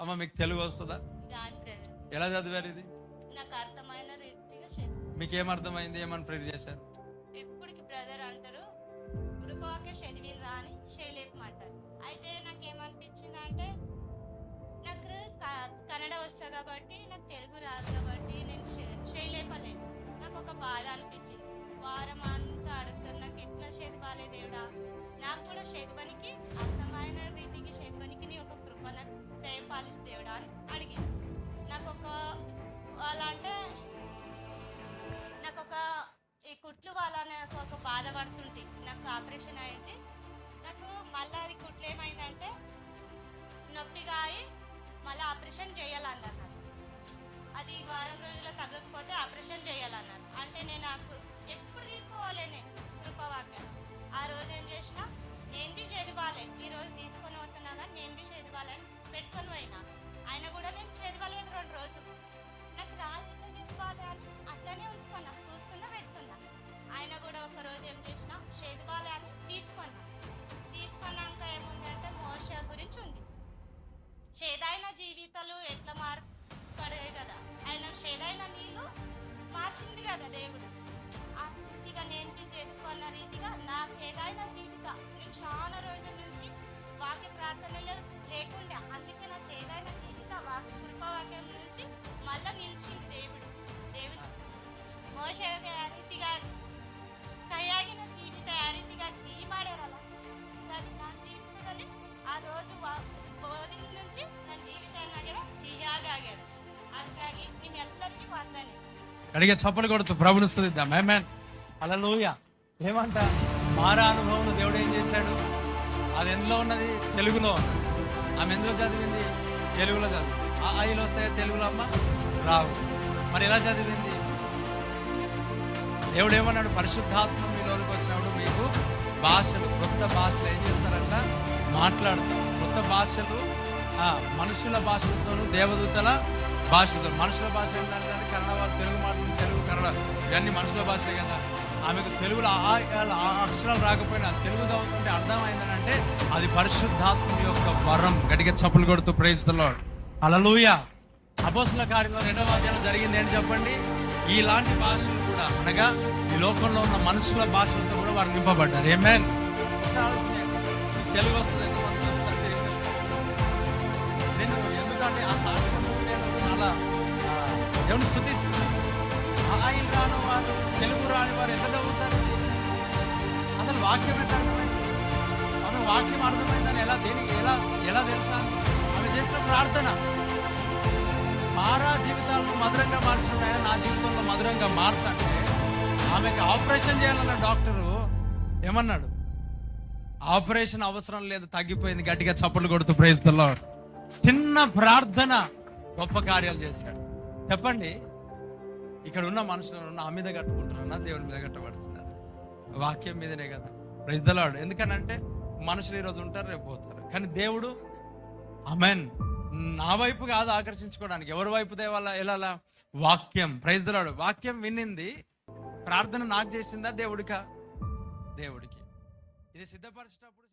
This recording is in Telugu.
అమ్మ మీకు తెలుగు వస్తుందా? ఎలా చదివారు ఇది? మీకు ఏమర్థమైంది ఏమని ప్రేర్ చేశారు? ఎప్పటికి బ్రదర్ అంటారు కృపవాక్య చదివిన రాని చేయలేపమంటారు. అయితే నాకు ఏమనిపించింది అంటే నాకు కన్నడ వస్తా కాబట్టి నాకు తెలుగు రాదు కాబట్టి నేను చే- చేయలేపలేదు నాకు ఒక బాధ అనిపించింది. వారం అంతా అడుగుతారు నాకు ఎట్లా చదవాలి దేవుడా? నాకు కూడా చదవనికి అర్థమైన దేవుడా అని నాకు ఒక అలా అంటే నాకు ఒక ఈ కుట్లు వాళ్ళ నాకు ఒక బాధపడుతుంటే నాకు ఆపరేషన్ అయ్యింది నాకు మళ్ళీ అది కుట్లు ఏమైందంటే నొప్పిగా అయి మళ్ళీ ఆపరేషన్ చేయాలన్నారు. నాకు అది వారం రోజుల్లో తగ్గకపోతే ఆపరేషన్ చేయాలన్నారు. అంటే నేను నాకు ఎప్పుడు తీసుకోవాలి నేను కృపవాక్యం ఆ రోజు ఏం చేసిన కదా దేవుడు. ఆ పూర్తిగా నేను ఎదుర్కొన్న రీతిగా నా చేదైన జీవిత నేను చాలా రోజుల నుంచి వాక్య ప్రార్థనలు లేకుండా అందుకే నా చేదైన అడిగే చప్పలు కొడుతూ ప్రభుని స్థుతిద్దాం మేమేన్ అలలోయ ఏమంట? మారా అనుభవం దేవుడు ఏం చేశాడు? అది ఎందులో ఉన్నది? తెలుగులో ఆమె ఎందులో చదివింది? తెలుగులో చదివింది. ఆ ఆయిలు వస్తాయా తెలుగులో అమ్మ? రావు. మరి ఎలా చదివింది? దేవుడు ఏమన్నాడు? పరిశుద్ధాత్మ మీలోనికి వచ్చినప్పుడు మీకు భాషలు కొత్త భాషలు ఏం చేస్తారంట? మాట్లాడతారు. కొత్త భాషలు మనుషుల భాషలతోనూ దేవదూతల భాషతో మనుషుల భాష ఏంటంటే కన్నడ వాళ్ళు తెలుగు మాటలు తెలుగు కన్నడ ఇవన్నీ మనుషుల భాషలే కదా. ఆమెకు తెలుగులో ఆ అక్షరాలు రాకపోయినా తెలుగు చదువుతుంటే అర్థమైందనంటే అది పరిశుద్ధాత్మ యొక్క వరం. గట్టిగా చప్పులు కొడుతూ ప్రేయిస్తున్నాడు అలలుయ అపోసుల కార్యంలో రెండవ అధ్యాయం జరిగింది ఏంటి చెప్పండి? ఇలాంటి భాషలు కూడా అనగా ఈ లోకంలో ఉన్న మనుషుల భాషలతో కూడా వారు నింపబడ్డారు. ఏమేన్ తెలుగు వస్తుంది ఎందుకంటే ఆ సాక్ష్యం నేను చాలా దేవుని స్థుతిస్తున్నాను ఆయన రాని వారు తెలుగు రాని వారు ఎట్లా చదువుతారు అసలు వాక్యం ఎట్లా అర్థమైంది? ఆమె వాక్యం అర్థమైందని ఎలా దేనికి ఎలా ఎలా తెలుసా? ఆమె చేసిన ప్రార్థన మారా జీవితాలను మధురంగా మార్చిన ఆయన నా జీవితంలో మధురంగా మార్చంటే ఆమెకి ఆపరేషన్ చేయాలన్న డాక్టరు ఏమన్నాడు? ఆపరేషన్ అవసరం లేదు తగ్గిపోయింది గట్టిగా చప్పట్లు కొడుతూ ప్రేస్తుల్లో చిన్న ప్రార్థన గొప్ప కార్యాలు చేశాడు. చెప్పండి ఇక్కడ ఉన్న మనుషులను నా మీద కట్టుకుంటున్నా దేవుని మీద కట్టబడుతున్నారు? వాక్యం మీదనే కదా. ప్రజలాడు ఎందుకనంటే మనుషులు ఈరోజు ఉంటారు రేపు పోతారు. కానీ దేవుడు అమెన్ నా వైపు కాదు ఆకర్షించుకోవడానికి. ఎవరి వైపు దేవాల ఎలా వాక్యం. ప్రైజ్లాడు వాక్యం వినింది ప్రార్థన నాకు చేసిందా దేవుడికా? దేవుడికి. ఇది సిద్ధపరిచేటప్పుడు